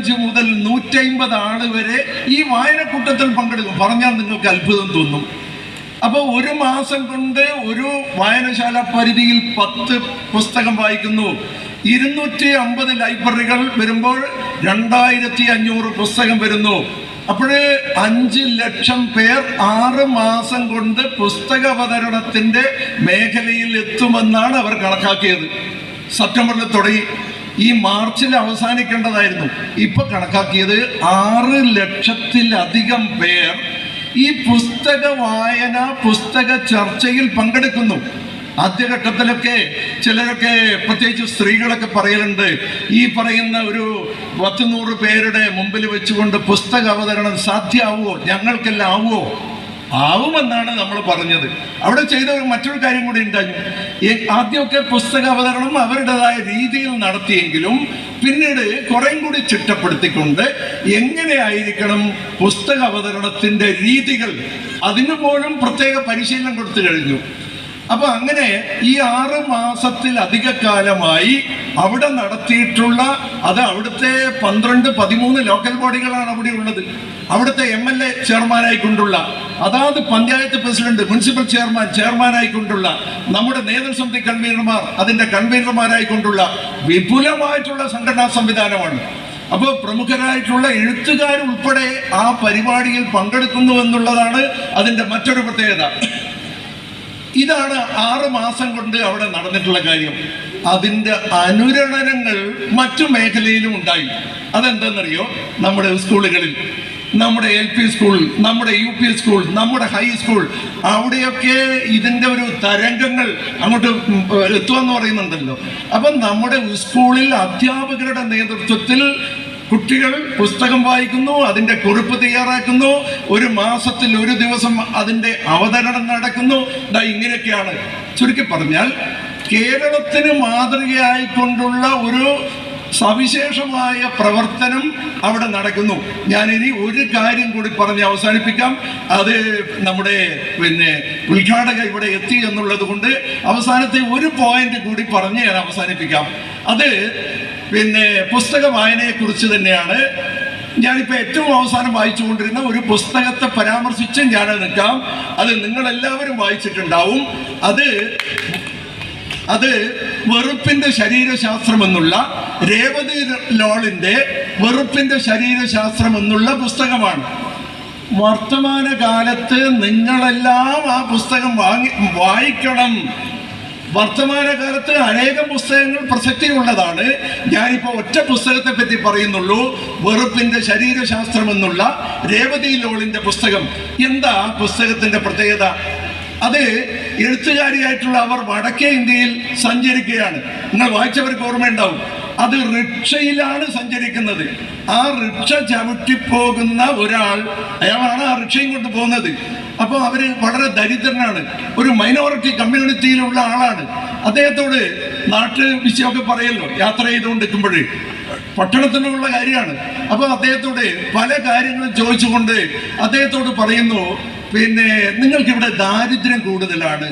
എഴുപത്തഞ്ച് മുതൽ നൂറ്റമ്പത് ആൾ വരെ ഈ വായനക്കൂട്ടത്തിൽ പങ്കെടുക്കും. പറഞ്ഞാൽ നിങ്ങൾക്ക് അത്ഭുതം തോന്നും. അപ്പോൾ ഒരു മാസം കൊണ്ട് ഒരു വായനശാല പരിധിയിൽ പത്ത് പുസ്തകം വായിക്കുന്നു. ഇരുന്നൂറ്റി അമ്പത് ലൈബ്രറികൾ വരുമ്പോൾ രണ്ടായിരത്തി അഞ്ഞൂറ് പുസ്തകം വരുന്നു. അപ്പോൾ അഞ്ച് ലക്ഷം പേർ ആറ് മാസം കൊണ്ട് പുസ്തക അവതരണത്തിന്റെ മേഖലയിൽ എത്തുമെന്നാണ് അവർ കണക്കാക്കിയത്. സെപ്റ്റംബറിൽ തുടങ്ങി. ഈ മാർച്ചിൽ അവസാനിക്കേണ്ടതായിരുന്നു. ഇപ്പൊ കണക്കാക്കിയത് ആറ് ലക്ഷത്തിലധികം പേർ ഈ പുസ്തക വായന പുസ്തക ചർച്ചയിൽ പങ്കെടുക്കുന്നു. ആദ്യഘട്ടത്തിലൊക്കെ ചിലരൊക്കെ പ്രത്യേകിച്ച് സ്ത്രീകളൊക്കെ പറയലുണ്ട്. ഈ പറയുന്ന ഒരു പത്തുനൂറ് പേരുടെ മുമ്പിൽ വെച്ചുകൊണ്ട് പുസ്തക അവതരണം സാധ്യമാവുമോ ഞങ്ങൾക്കെല്ലാം ആവുമോ? ആവുമെന്നാണ് നമ്മൾ പറഞ്ഞത്. അവിടെ ചെയ്ത മറ്റൊരു കാര്യം കൂടി ഉണ്ടായിരുന്നു ഈ ആദ്യമൊക്കെ പുസ്തക അവതരണം അവരുടേതായ രീതിയിൽ നടത്തിയെങ്കിലും പിന്നീട് കുറേം കൂടി ചിട്ടപ്പെടുത്തിക്കൊണ്ട് എങ്ങനെയായിരിക്കണം പുസ്തക അവതരണത്തിന്റെ രീതികൾ അതിനു പോലും പ്രത്യേക പരിശീലനം കൊടുത്തു കഴിഞ്ഞു. അപ്പൊ അങ്ങനെ ഈ ആറ് മാസത്തിൽ അധിക കാലമായി അവിടെ നടത്തിയിട്ടുള്ള അത് അവിടുത്തെ പന്ത്രണ്ട് പതിമൂന്ന് ലോക്കൽ ബോഡികളാണ് അവിടെ ഉള്ളത്. അവിടുത്തെ എം എൽ എ ചെയർമാനായിക്കൊണ്ടുള്ള അതാത് പഞ്ചായത്ത് പ്രസിഡന്റ് മുനിസിപ്പൽ ചെയർമാൻ ചെയർമാനായിക്കൊണ്ടുള്ള നമ്മുടെ നേതൃസമിതി കൺവീനർമാർ അതിന്റെ കൺവീനർമാരായിക്കൊണ്ടുള്ള വിപുലമായിട്ടുള്ള സംഘടനാ സംവിധാനമാണ്. അപ്പോൾ പ്രമുഖരായിട്ടുള്ള എഴുത്തുകാരുൾപ്പെടെ ആ പരിപാടിയിൽ പങ്കെടുക്കുന്നു എന്നുള്ളതാണ് അതിന്റെ മറ്റൊരു പ്രത്യേകത. ഇതാണ് ആറ് മാസം കൊണ്ട് അവിടെ നടന്നിട്ടുള്ള കാര്യം. അതിന്റെ അനുരണനങ്ങൾ മറ്റു മേഖലയിലും ഉണ്ടായി. അതെന്തെന്നറിയോ? നമ്മുടെ സ്കൂളുകളിൽ നമ്മുടെ എൽ പി സ്കൂൾ നമ്മുടെ യു പി സ്കൂൾ നമ്മുടെ ഹൈസ്കൂൾ അവിടെയൊക്കെ ഇതിന്റെ ഒരു തരംഗങ്ങൾ അങ്ങോട്ട് എത്തുമെന്ന് പറയുന്നുണ്ടല്ലോ. അപ്പം നമ്മുടെ സ്കൂളിൽ അധ്യാപകരുടെ നേതൃത്വത്തിൽ കുട്ടികൾ പുസ്തകം വായിക്കുന്നു അതിന്റെ കുറിപ്പ് തയ്യാറാക്കുന്നു ഒരു മാസത്തിൽ ഒരു ദിവസം അതിന്റെ അവതരണം നടക്കുന്നു. ഇതാ ഇങ്ങനെയൊക്കെയാണ് ചുരുക്കി പറഞ്ഞാൽ കേരളത്തിന് മാതൃകയായിക്കൊണ്ടുള്ള ഒരു സവിശേഷമായ പ്രവർത്തനം അവിടെ നടക്കുന്നു. ഞാൻ ഒരു കാര്യം കൂടി പറഞ്ഞ് അവസാനിപ്പിക്കാം. അത് നമ്മുടെ പിന്നെ ഉദ്ഘാടക ഇവിടെ എത്തി എന്നുള്ളത് കൊണ്ട് അവസാനത്തെ ഒരു പോയിന്റ് കൂടി പറഞ്ഞ് ഞാൻ അവസാനിപ്പിക്കാം. അത് പിന്നെ പുസ്തക വായനയെ കുറിച്ച് തന്നെയാണ്. ഞാനിപ്പോൾ ഏറ്റവും അവസാനം വായിച്ചുകൊണ്ടിരുന്ന ഒരു പുസ്തകത്തെ പരാമർശിച്ച് ഞാൻ നിൽക്കാം. അത് നിങ്ങളെല്ലാവരും വായിച്ചിട്ടുണ്ടാവും. അത് അത് വെറുപ്പിന്റെ ശരീരശാസ്ത്രം എന്നുള്ള രേവതി ലോളിന്റെ വെറുപ്പിന്റെ ശരീരശാസ്ത്രം എന്നുള്ള പുസ്തകമാണ്. വർത്തമാനകാലത്ത് നിങ്ങളെല്ലാം ആ പുസ്തകം വാങ്ങി വായിക്കണം. വർത്തമാനകാലത്ത് അനേകം പുസ്തകങ്ങൾ പ്രസക്തിയുള്ളതാണ്. ഞാനിപ്പോൾ ഒറ്റ പുസ്തകത്തെ പറ്റി പറയുന്നുള്ളൂ. വെറുപ്പിന്റെ ശരീരശാസ്ത്രം എന്നുള്ള രേവതി ലോളിന്റെ പുസ്തകം. എന്താ പുസ്തകത്തിന്റെ പ്രത്യേകത? അത് എഴുത്തുകാരിയായിട്ടുള്ള അവർ വടക്കേ ഇന്ത്യയിൽ സഞ്ചരിക്കുകയാണ്. നിങ്ങൾ വായിച്ചവർക്ക് ഓർമ്മയുണ്ടാവും. അത് റിക്ഷയിലാണ് സഞ്ചരിക്കുന്നത്. ആ റിക്ഷ ചവിട്ടിപ്പോകുന്ന ഒരാൾ അയാളാണ് ആ റിക്ഷയും കൊണ്ട് പോകുന്നത്. അപ്പോൾ അവർ വളരെ ദരിദ്രനാണ്. ഒരു മൈനോറിറ്റി കമ്മ്യൂണിറ്റിയിലുള്ള ആളാണ്. അദ്ദേഹത്തോട് നാട്ടു വിഷയമൊക്കെ പറയല്ലോ യാത്ര ചെയ്തുകൊണ്ടിരിക്കുമ്പോഴേ പട്ടണത്തിലുള്ള കാര്യമാണ്. അപ്പോൾ അദ്ദേഹത്തോട് പല കാര്യങ്ങളും ചോദിച്ചുകൊണ്ട് അദ്ദേഹത്തോട് പറയുന്നു പിന്നെ നിങ്ങൾക്കിവിടെ ദാരിദ്ര്യം കൂടുതലാണ്.